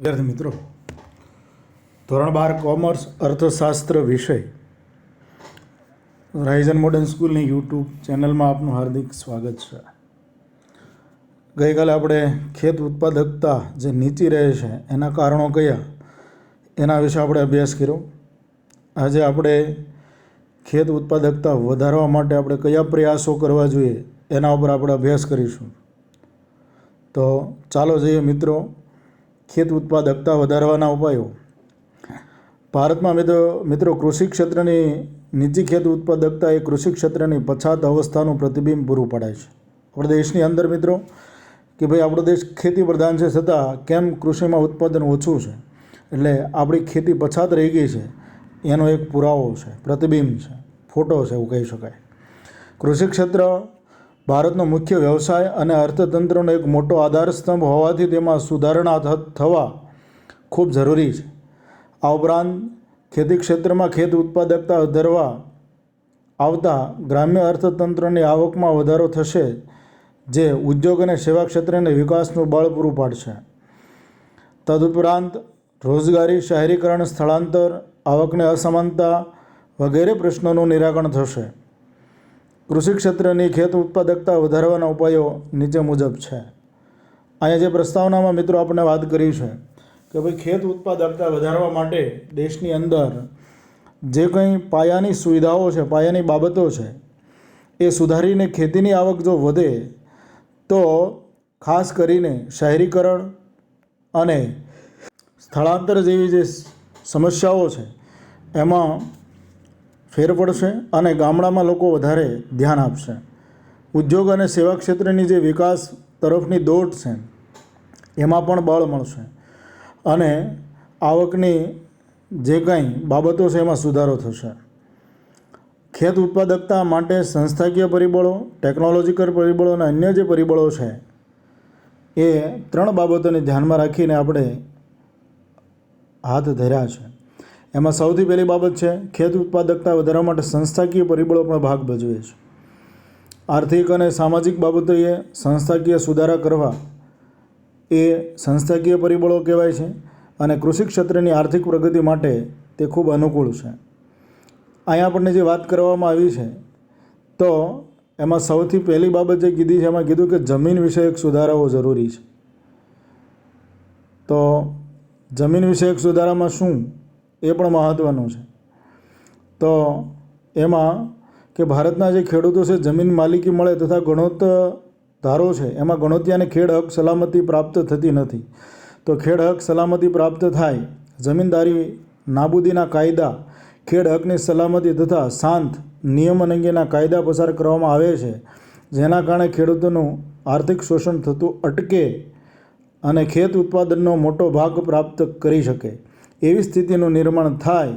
વિદ્યાર્થી મિત્રો, ધોરણ બાર કોમર્સ અર્થશાસ્ત્ર વિષય રાઇઝન મોડર્ન સ્કૂલની યુટ્યુબ ચેનલમાં આપનું હાર્દિક સ્વાગત છે. ગઈકાલે આપણે ખેત ઉત્પાદકતા જે નીચી રહે છે, એના કારણો કયા, એના વિશે આપણે અભ્યાસ કર્યો. આજે આપણે ખેત ઉત્પાદકતા વધારવા માટે આપણે કયા પ્રયાસો કરવા જોઈએ, એના ઉપર આપણે અભ્યાસ કરીશું. તો ચાલો જઈએ મિત્રો ખેત ઉત્પાદકતા વધારવાના ઉપાયો. ભારતમાં મિત્રો મિત્રો, કૃષિ ક્ષેત્રની નીચી ખેત ઉત્પાદકતા એ કૃષિ ક્ષેત્રની પછાત અવસ્થાનું પ્રતિબિંબ પૂરું પાડે છે. આપણા દેશની અંદર, મિત્રો, કે ભાઈ આપણો દેશ ખેતી પ્રધાન છે છતાં કેમ કૃષિમાં ઉત્પાદન ઓછું છે? એટલે આપણી ખેતી પછાત રહી ગઈ છે. એનો એક પુરાવો છે, પ્રતિબિંબ છે, ફોટો છે, એવું કહી શકાય. કૃષિ ક્ષેત્ર ભારતનો મુખ્ય વ્યવસાય અને અર્થતંત્રનો એક મોટો આધારસ્તંભ હોવાથી તેમાં સુધારણા થવા ખૂબ જરૂરી છે. આ ઉપરાંત ખેતી ક્ષેત્રમાં ખેત ઉત્પાદકતા વધારવા આવતા ગ્રામ્ય અર્થતંત્રની આવકમાં વધારો થશે, જે ઉદ્યોગ અને સેવા ક્ષેત્રને વિકાસનું બળ પૂરું પાડશે. તદુપરાંત રોજગારી, શહેરીકરણ, સ્થળાંતર, આવકને અસમાનતા વગેરે પ્રશ્નોનું નિરાકરણ થશે. કૃષિ ક્ષેત્રની ખેત ઉત્પાદકતા વધારવાના ઉપાયો નીચે મુજબ છે. અહીંયા જે પ્રસ્તાવનામાં મિત્રો આપણે વાત કરી છે કે ભાઈ ખેત ઉત્પાદકતા વધારવા માટે દેશની અંદર જે કંઈ પાયાની સુવિધાઓ છે, પાયાની બાબતો છે, એ સુધારીને ખેતીની આવક જો વધે તો ખાસ કરીને શહેરીકરણ અને સ્થળાંતર જેવી જે સમસ્યાઓ છે, એમાં ફેર પડશે અને ગામડામાં લોકો વધારે ધ્યાન આપશે. ઉદ્યોગ અને સેવા ક્ષેત્રની જે વિકાસ તરફની દોટ છે, એમાં પણ બળ મળશે. અને આવકની જે કંઈ બાબતો છે, એમાં સુધારો થશે. ખેત ઉત્પાદકતા માટે સંસ્થાકીય પરિબળો, ટેકનોલોજીકલ પરિબળો અને અન્ય જે પરિબળો છે, એ ત્રણ બાબતોને ધ્યાનમાં રાખીને આપણે હાથ ધર્યા છે. એમાં સૌથી પહેલી બાબત છે, ખેત ઉત્પાદકતા વધારવા માટે સંસ્થાકીય પરિબળો પણ ભાગ ભજવે છે. આર્થિક અને સામાજિક બાબતોએ સંસ્થાકીય સુધારા કરવા એ સંસ્થાકીય પરિબળો કહેવાય છે અને કૃષિ ક્ષેત્રની આર્થિક પ્રગતિ માટે તે ખૂબ અનુકૂળ છે. અહીંયા આપણને જે વાત કરવામાં આવી છે, તો એમાં સૌથી પહેલી બાબત જે કીધી છે, એમાં કીધું કે જમીન વિષયક સુધારાઓ જરૂરી છે. તો જમીન વિષયક સુધારામાં શું? એ પણ મહત્ત્વનું છે. તો એમાં કે ભારતના જે ખેડૂતો છે, જમીન માલિકી મળે તથા ગણોત ધારો છે, એમાં ગણોતિયાને ખેડ હક સલામતી પ્રાપ્ત થતી નથી. તો ખેડ હક સલામતી પ્રાપ્ત થાય, જમીનદારી નાબૂદીના કાયદા, ખેડ હકની સલામતી તથા શાંત નિયમન અંગેના કાયદા પસાર કરવામાં આવે છે, જેના કારણે ખેડૂતોનું આર્થિક શોષણ થતું અટકે અને ખેત ઉત્પાદનનો મોટો ભાગ પ્રાપ્ત કરી શકે. એવી સ્થિતિનું નિર્માણ થાય,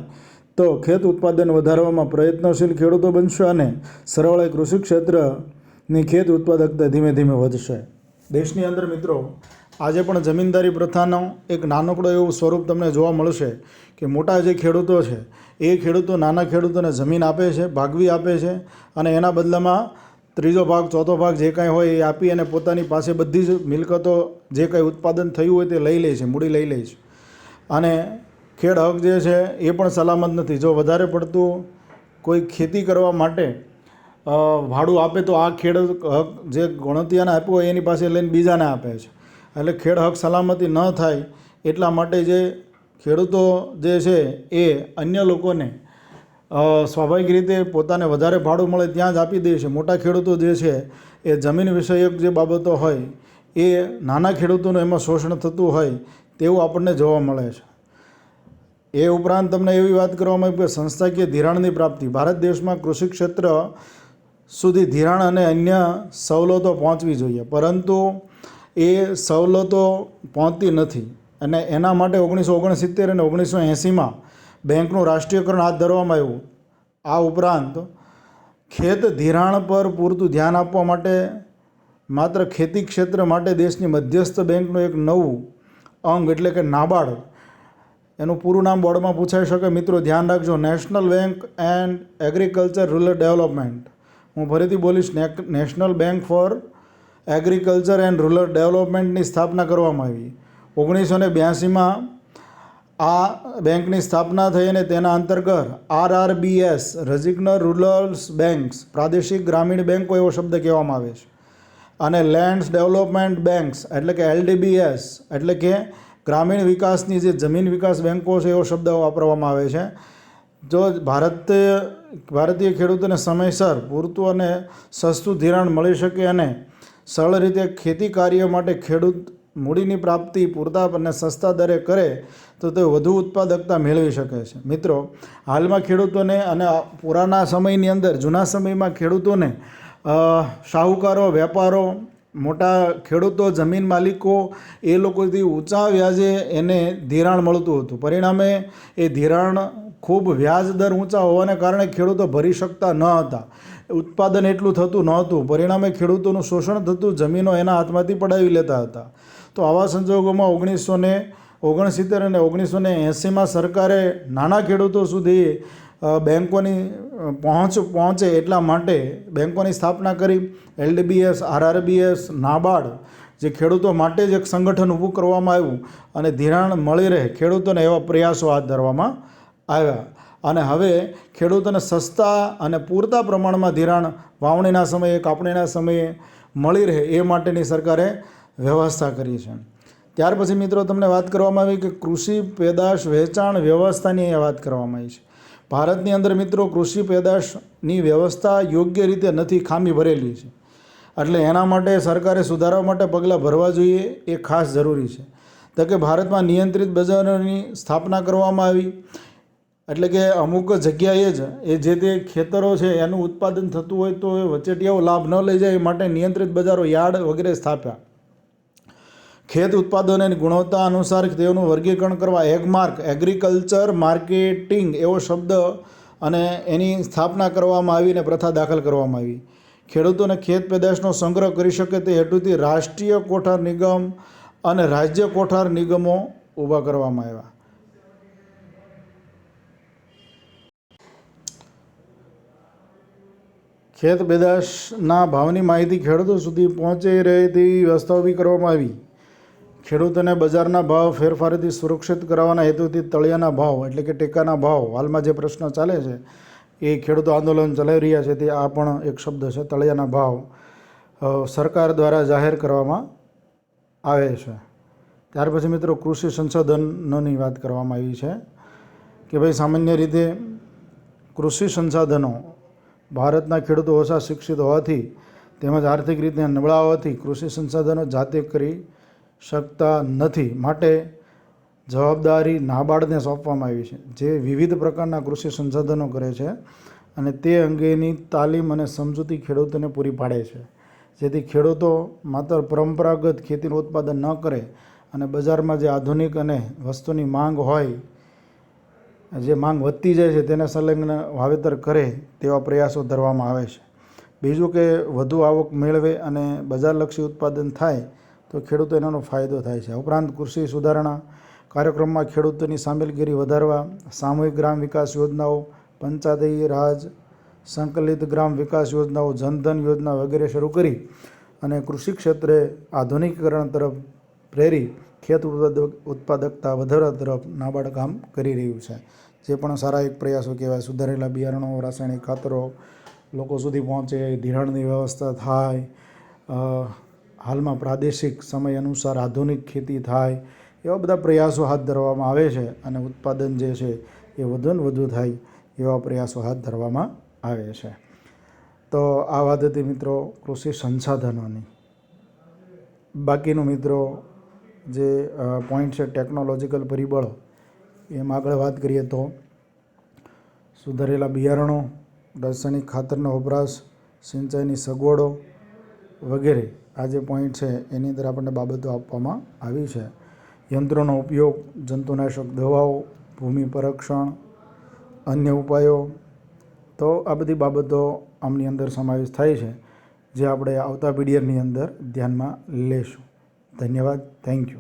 તો ખેત ઉત્પાદન વધારવામાં પ્રયત્નશીલ ખેડૂતો બનશે અને સરવાળે કૃષિ ક્ષેત્રની ખેત ઉત્પાદકતા ધીમે ધીમે વધશે. દેશની અંદર મિત્રો, આજે પણ જમીનદારી પ્રથાનો એક નાનકડો એવું સ્વરૂપ તમને જોવા મળશે કે મોટા જે ખેડૂતો છે, એ ખેડૂતો નાના ખેડૂતોને જમીન આપે છે, ભાગવી આપે છે અને એના બદલામાં ત્રીજો ભાગ, ચોથો ભાગ જે કાંઈ હોય એ આપી અને પોતાની પાસે બધી જ મિલકતો જે કાંઈ ઉત્પાદન થયું હોય તે લઈ લે છે, મૂડી લઈ લે છે. અને ખેડ હક જે છે એ પણ સલામત નથી. જો વધારે પડતું કોઈ ખેતી કરવા માટે ભાડું આપે તો આ ખેડ હક જે ગણતિયાને આપ્યો હોય એની પાસે લઈને બીજાને આપે છે. એટલે ખેડ હક સલામતી ન થાય એટલા માટે જે ખેડૂતો જે છે એ અન્ય લોકોને સ્વાભાવિક રીતે પોતાને વધારે ભાડું મળે ત્યાં જ આપી દે છે. મોટા ખેડૂતો જે છે એ જમીન વિષયક જે બાબતો હોય એ નાના ખેડૂતોનું એમાં શોષણ થતું હોય તેવું આપણને જોવા મળે છે. એ ઉપરાંત તમને એવી વાત કરવામાં આવી કે સંસ્થાકીય ધિરાણની પ્રાપ્તિ. ભારત દેશમાં કૃષિ ક્ષેત્ર સુધી ધિરાણ અને અન્ય સવલતો પહોંચવી જોઈએ. પરંતુ એ સવલતો પહોંચતી નથી. અને એના માટે ઓગણીસો ઓગણસિત્તેર અને ઓગણીસો એંસીમાં બેંકનું રાષ્ટ્રીયકરણ હાથ ધરવામાં આવ્યું. આ ઉપરાંત ખેત ધિરાણ પર પૂરતું ધ્યાન આપવા માટે માત્ર ખેતી ક્ષેત્ર માટે દેશની મધ્યસ્થ બેંકનું એક નવું અંગ એટલે કે નાબાર્ડ એનું પૂરું નામ બોર્ડમાં પૂછાઈ શકે. મિત્રો, ધ્યાન રાખજો. National bank and agriculture rural development હું ફરીથી બોલીશ national bank for agriculture and rural ડેવલપમેન્ટની સ્થાપના કરવામાં આવી. ઓગણીસો ને બ્યાસીમાં આ બેંકની સ્થાપના થઈ અને તેના અંતર્ગત આરઆરબીએસ રજિગ્નર રૂરલ્સ બેંક્સ પ્રાદેશિક ગ્રામીણ બેંકો એવો શબ્દ કહેવામાં આવે છે. અને લેન્ડ્સ ડેવલપમેન્ટ બેંક્સ એટલે કે એલડીબીએસ એટલે કે ગ્રામીણ વિકાસની જે જમીન વિકાસ બેન્કો છે એવો શબ્દ વાપરવામાં આવે છે. જો ભારત, ભારતીય ખેડૂતોને સમયસર પૂરતું અને સસ્તું ધિરાણ મળી શકે અને સરળ રીતે ખેતી કાર્ય માટે ખેડૂત મૂડીની પ્રાપ્તિ પૂરતા અને સસ્તા દરે કરે, તો તે વધુ ઉત્પાદકતા મેળવી શકે છે. મિત્રો, હાલમાં ખેડૂતોને અને પુરાના સમયની અંદર, જૂના સમયમાં ખેડૂતોને શાહુકારો, વેપારો મોટા ખેડૂતો, જમીન માલિકો એ લોકોથી ઊંચા વ્યાજે એને ધિરાણ મળતું હતું. પરિણામે એ ધિરાણ ખૂબ વ્યાજ દર ઊંચા હોવાને કારણે ખેડૂતો ભરી શકતા ન હતા. ઉત્પાદન એટલું થતું નહોતું. પરિણામે ખેડૂતોનું શોષણ થતું, જમીનો એના હાથમાંથી પડાવી લેતા હતા. તો આવા સંજોગોમાં ઓગણીસો ને ઓગણસિત્તેર અને ઓગણીસો ને એંસીમાં સરકારે નાના ખેડૂતો સુધી બેંકોની પહોંચ, પહોંચે એટલા માટે બેંકોની સ્થાપના કરી એલડીબીએસ, આરઆરબીએસ, નાબાર્ડ જે ખેડૂતો માટે જ એક સંગઠન ઊભું કરવામાં આવ્યું અને ધિરાણ મળી રહે ખેડૂતોને એવા પ્રયાસો હાથ ધરવામાં આવ્યા. અને હવે ખેડૂતોને સસ્તા અને પૂરતા પ્રમાણમાં ધિરાણ વાવણીના સમયે, કાપણીના સમયે મળી રહે એ માટેની સરકારે વ્યવસ્થા કરી છે. ત્યાર પછી મિત્રો તમને વાત કરવામાં આવી કે કૃષિ, પેદાશ, વેચાણ વ્યવસ્થાની અહીંયા વાત કરવામાં આવી છે. ભારતની અંદર મિત્રો કૃષિ પેદાશની વ્યવસ્થા યોગ્ય રીતે નથી, ખામી ભરેલી છે. એટલે એના માટે સરકારે સુધારવા માટે પગલાં ભરવા જોઈએ, એ ખાસ જરૂરી છે. તો કે ભારતમાં નિયંત્રિત બજારોની સ્થાપના કરવામાં આવી, એટલે કે અમુક જગ્યાએ જ એ જે તે ખેતરો છે એનું ઉત્પાદન થતું હોય તો એ વચેટિયાઓ લાભ ન લઈ જાય, એ માટે નિયંત્રિત બજારો યાર્ડ વગેરે સ્થાપ્યા. ખેત ઉત્પાદનોની ગુણવત્તા અનુસાર તેઓનું વર્ગીકરણ કરવા એગમાર્ક એગ્રીકલ્ચર માર્કેટિંગ એવો શબ્દ અને એની સ્થાપના કરવામાં આવી અને પ્રથા દાખલ કરવામાં આવી. ખેડૂતોને ખેત પેદાશનો સંગ્રહ કરી શકે તે હેતુથી રાષ્ટ્રીય કોઠાર નિગમ અને રાજ્ય કોઠાર નિગમો ઊભા કરવામાં આવ્યા. ખેત પેદાશના ભાવની માહિતી ખેડૂતો સુધી પહોંચી રહે તેવી વ્યવસ્થા ઊભી કરવામાં આવી. ખેડૂતોને બજારના ભાવ ફેરફારથી સુરક્ષિત કરાવવાના હેતુથી તળિયાના ભાવ, એટલે કે ટેકાના ભાવ, હાલમાં જે પ્રશ્ન ચાલે છે, એ ખેડૂતો આંદોલન ચલાવી રહ્યા છે, તે આ પણ એક શબ્દ છે, તળિયાના ભાવ સરકાર દ્વારા જાહેર કરવામાં આવે છે. ત્યાર પછી મિત્રો કૃષિ સંસાધનોની વાત કરવામાં આવી છે, કે ભાઈ સામાન્ય રીતે કૃષિ સંસાધનો ભારતના ખેડૂતો ઓછા શિક્ષિત હોવાથી તેમજ આર્થિક રીતે નબળા હોવાથી કૃષિ સંસાધનો જાતે કરી શકતા નથી. માટે જવાબદારી નાબાર્ડને સોંપવામાં આવી છે, જે વિવિધ પ્રકારના કૃષિ સંસાધનો કરે છે અને તે અંગેની તાલીમ અને સમજૂતી ખેડૂતોને પૂરી પાડે છે. જેથી ખેડૂતો માત્ર પરંપરાગત ખેતીનું ઉત્પાદન ન કરે અને બજારમાં જે આધુનિક અને વસ્તુની માંગ હોય, જે માંગ વધતી જાય છે તેને સંલગ્ન વાવેતર કરે તેવા પ્રયાસો ધરવામાં આવે છે. બીજું કે વધુ આવક મેળવે અને બજારલક્ષી ઉત્પાદન થાય તો ખેડૂતો એનો ફાયદો થાય છે. ઉપરાંત કૃષિ સુધારણા, કાર્યક્રમમાં ખેડૂતોની સામેલગીરી વધારવા, સામૂહિક ગ્રામ વિકાસ યોજનાઓ, પંચાયતી રાજ, સંકલિત ગ્રામ વિકાસ યોજનાઓ, જનધન યોજના વગેરે શરૂ કરી અને કૃષિ ક્ષેત્રે આધુનિકીકરણ તરફ પ્રેરી ખેત ઉત્પાદક, ઉત્પાદકતા વધારવા તરફ નાબાર્ડ કામ કરી રહ્યું છે. જે પણ સારા એક પ્રયાસો કહેવાય, સુધારેલા બિયારણો, રાસાયણિક ખાતરો, લોકો સુધી પહોંચે, ધિરાણની વ્યવસ્થા થાય હાલમાં પ્રાદેશિક સમય અનુસાર આધુનિક ખેતી થાય એવા બધા પ્રયાસો હાથ ધરવામાં આવે છે અને ઉત્પાદન જે છે એ વધુ ને વધુ થાય એવા પ્રયાસો હાથ ધરવામાં આવે છે. તો આ વાત હતી મિત્રો કૃષિ સંસાધનોની. બાકીનું મિત્રો જે પોઈન્ટ છે ટેકનોલોજીકલ પરિબળો, એમ આગળ વાત કરીએ તો સુધારેલા બિયારણો, રાસાયણિક ખાતરનો વપરાશ, સિંચાઈની સગવડો વગેરે આ જે પોઈન્ટ છે, એની અંદર આપણને બાબતો આપવામાં આવી છે. યંત્રોનો ઉપયોગ, જંતુનાશક દવાઓ, ભૂમિ પરીક્ષણ, અન્ય ઉપાયો, તો આ બધી બાબતો આમની અંદર સમાવેશ થાય છે, જે આપણે આવતા પીડીએફની અંદર ધ્યાનમાં લેશું. ધન્યવાદ. Thank you